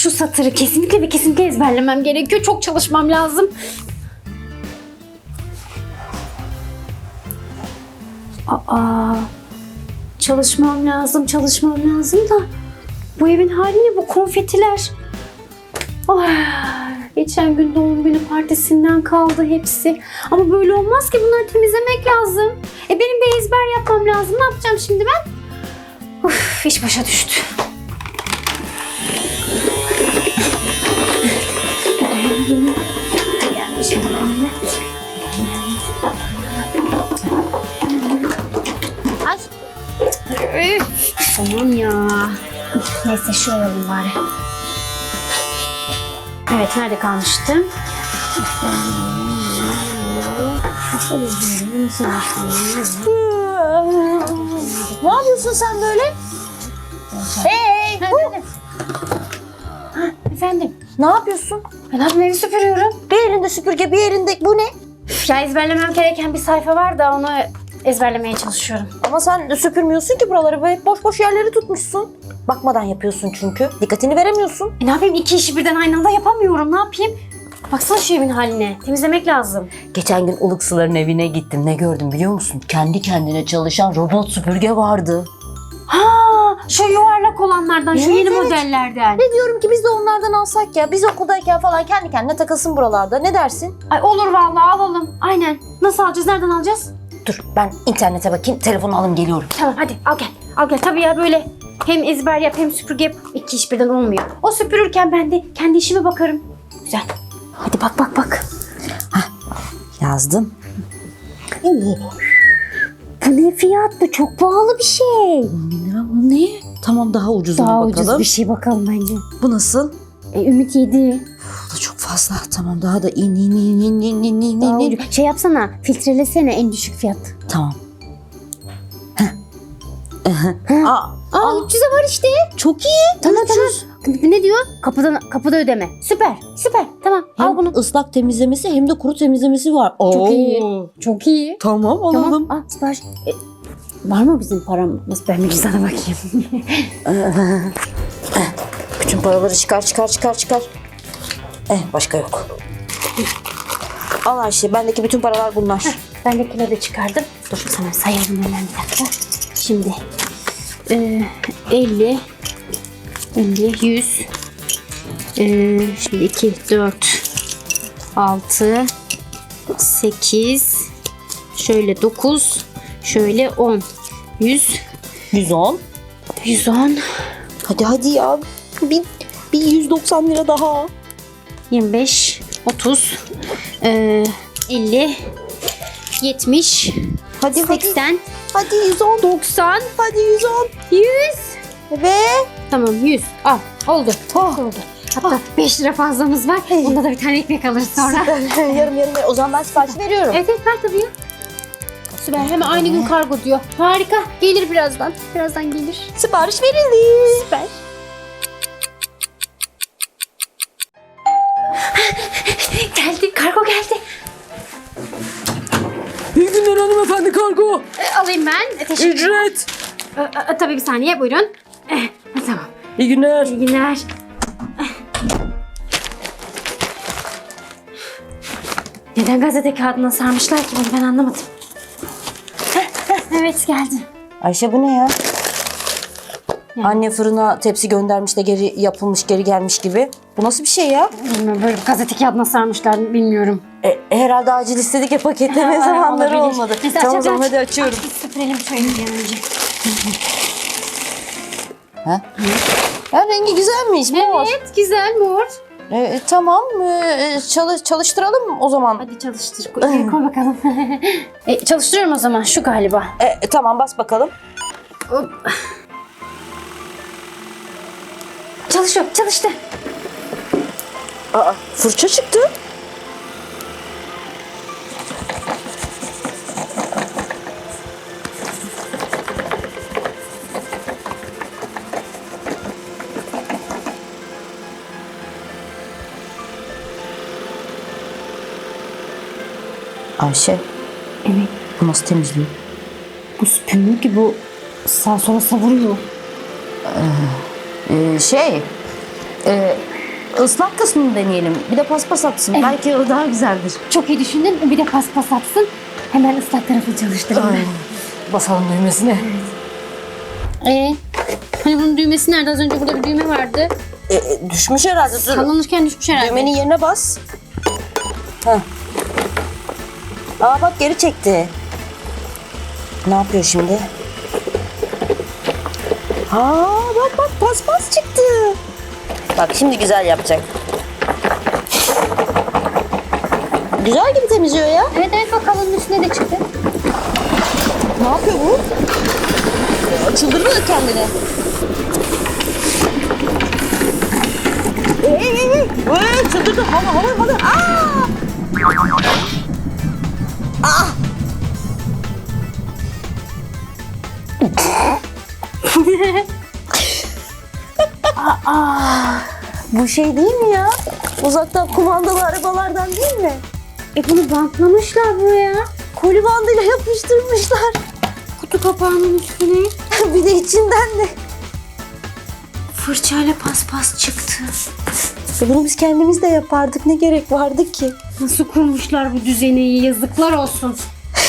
Şu satırı kesinlikle ve kesinlikle ezberlemem gerekiyor. Çok çalışmam lazım. Aa, çalışmam lazım, çalışmam lazım da bu evin hali ne bu konfetiler? Ay, geçen gün doğum günü partisinden kaldı hepsi. Ama böyle olmaz ki bunları temizlemek lazım. E benim de ezber yapmam lazım. Ne yapacağım şimdi ben? Uf, iş başa düştü. Ay. Üf, Aman ya. Neyse şu alalım bari. Evet nerede kalmıştım? Ne yapıyorsun sen böyle? Hey! Efendim. Ne yapıyorsun? Ben abim evi süpürüyorum. Bir elinde süpürge, bir elinde bu ne? Üf, Ya ezberlemem gereken bir sayfa var da onu ezberlemeye çalışıyorum. Ama sen süpürmüyorsun ki buraları böyle boş boş yerleri tutmuşsun. Bakmadan yapıyorsun çünkü. Dikkatini veremiyorsun. E ne yapayım iki işi birden aynı anda yapamıyorum. Ne yapayım? Baksana şu evin haline. Temizlemek lazım. Geçen gün Ilıksıların evine gittim. Ne gördüm biliyor musun? Kendi kendine çalışan robot süpürge vardı. Şu yuvarlak olanlardan, şu Evet, yeni evet. modellerden. Ne diyorum ki biz de onlardan alsak ya. Biz okuldayken falan kendi kendine takılsın buralarda. Ne dersin? Ay olur vallahi alalım. Aynen. Nasıl alacağız? Nereden alacağız? Dur ben internete bakayım. Telefonu alayım geliyorum. Tamam hadi al gel. Al gel. Tabii ya böyle hem ezber yap hem süpürge yap. İki iş birden olmuyor. O süpürürken ben de kendi işime bakarım. Güzel. Hadi bak bak bak. Yazdım. Bu ne fiyat? Bu çok pahalı bir şey. Ne? Tamam daha ucuzuna Daha bakalım. ucuz bir şey bakalım bence. Bu nasıl? E, Ümit yedi. Bu da çok fazla. Tamam daha da in in in in in in in Daha in. ucuz. Şey yapsana filtrelesene en düşük fiyat. Tamam. Heh. Aa, Aa 300'e var işte. çok iyi. Tamam tamam. Ne diyor? Kapıdan kapıda ödeme. Süper. Süper. Tamam. Hem al bunu. ıslak temizlemesi hem de kuru temizlemesi var. Çok Oo. iyi. Çok iyi. Tamam alalım. Tamam. Al sipariş. E, var mı bizim param? Nasıl ben bir sana bakayım. Bütün paraları çıkar çıkar çıkar çıkar. Eh başka yok. Al Ayşe bendeki bütün paralar bunlar. ben de çıkardım. Dur sana sayarım hemen bir dakika. Şimdi e, 50 50 100 e, şimdi 2 4 6 8 şöyle 9 şöyle 10 100 110. 110 Hadi hadi ya. Bir, bir 190 lira daha. 25 30 e, 50 70 Hadi hadi. 80 Hadi 110. 90 Hadi 110. 100 Ve? Tamam 100 al oldu. Oldu. Hatta 5 lira fazlamız var. Bunda da bir tane ekmek alırız sonra. Yarım yarım. O zaman ben sipariş veriyorum. evet evet ver tabii ya Süper. Hemen aynı gün kargo diyor. Harika. Gelir birazdan. Birazdan gelir. Sipariş verildi. süper. Geldi kargo geldi. İyi günler hanımefendi kargo. E, alayım ben. E, teşekkür Ücret. E, e, tabii bir saniye buyurun. E, tamam. İyi günler. İyi günler. Neden gazete kağıdına sarmışlar ki bunu? Ben anlamadım. Evet geldi. Ayşe bu ne ya? Anne fırına tepsi göndermiş de geri yapılmış geri gelmiş gibi. Bu nasıl bir şey ya? Bilmiyorum böyle gazete kağıdına sarmışlar bilmiyorum. E, herhalde acil istedik ya paketleme Ha, zamanları olabilir. olmadı. Neyse, tamam aç, aç. hadi açıyorum. Biz süpürelim şöyle bir önce. Ha? Ya rengi güzelmiş mor. Evet güzel mor. E, tamam e, çalış, çalıştıralım o zaman. Hadi çalıştır. Koy, koy bakalım. e, çalıştırıyorum o zaman şu galiba. E, tamam bas bakalım. Çalışıyor çalıştı. Aa, fırça çıktı. Ayşe, Evet. bu nasıl temizliyor? Bu süpürmüyor ki bu sağ sola savuruyor. Ee, şey, e, ıslak kısmını deneyelim. Bir de paspas atsın. Belki o daha güzeldir. Çok iyi düşündün. Bir de paspas atsın. Hemen ıslak tarafı çalıştırın. Basalım düğmesine. Ee, hani bunun düğmesi nerede? Az önce burada bir düğme vardı. E, e, düşmüş herhalde. Dur. Sallanırken düşmüş herhalde. Düğmenin yerine bas. Heh. Aa bak geri çekti. Ne yapıyor şimdi? Aa bak bak paspas çıktı. Bak şimdi güzel yapacak. Güzel gibi temizliyor ya. Evet evet bakalım üstüne de çıktı. Ne yapıyor bu? Çıldırmıyor kendini. Ey ey ey ey. Ey, çıldırdı. Hava hava hava. Bu şey değil mi ya? Uzaktan kumandalı arabalardan değil mi? E bunu bantlamışlar buraya. Koli bandıyla yapıştırmışlar. Kutu kapağının üstüne. bir de içinden de. Fırçayla paspas çıktı. E bunu biz kendimiz de yapardık. Ne gerek vardı ki? Nasıl kurmuşlar bu düzeneyi yazıklar olsun.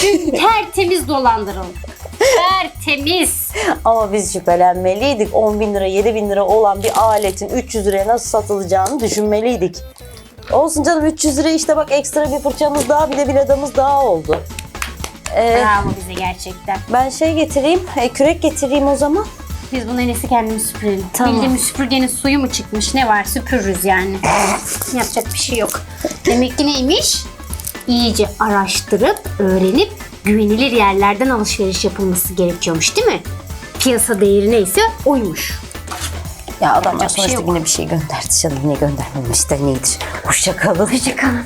Tertemiz dolandırıldı. Tertemiz. Ama biz şüphelenmeliydik. 10 bin lira, 7 bin lira olan bir aletin 300 liraya nasıl satılacağını düşünmeliydik. Olsun canım 300 lira işte bak ekstra bir fırçamız daha bir de biladamız daha oldu. Ee, Bravo bize gerçekten. ben şey getireyim, e, kürek getireyim o zaman. Biz bunu en iyisi kendimiz süpürelim. Tamam. Bildiğimiz süpürgenin suyu mu çıkmış? Ne var? Süpürürüz yani. Yapacak bir şey yok. Demek ki neymiş? İyice araştırıp, öğrenip güvenilir yerlerden alışveriş yapılması gerekiyormuş değil mi? Piyasa değeri neyse oymuş. Ya adam Yapacak bir şey sonuçta yok. yine bir şey gönderdi canım. Ne göndermemiş de nedir? Hoşça kalın. Hoşçakalın.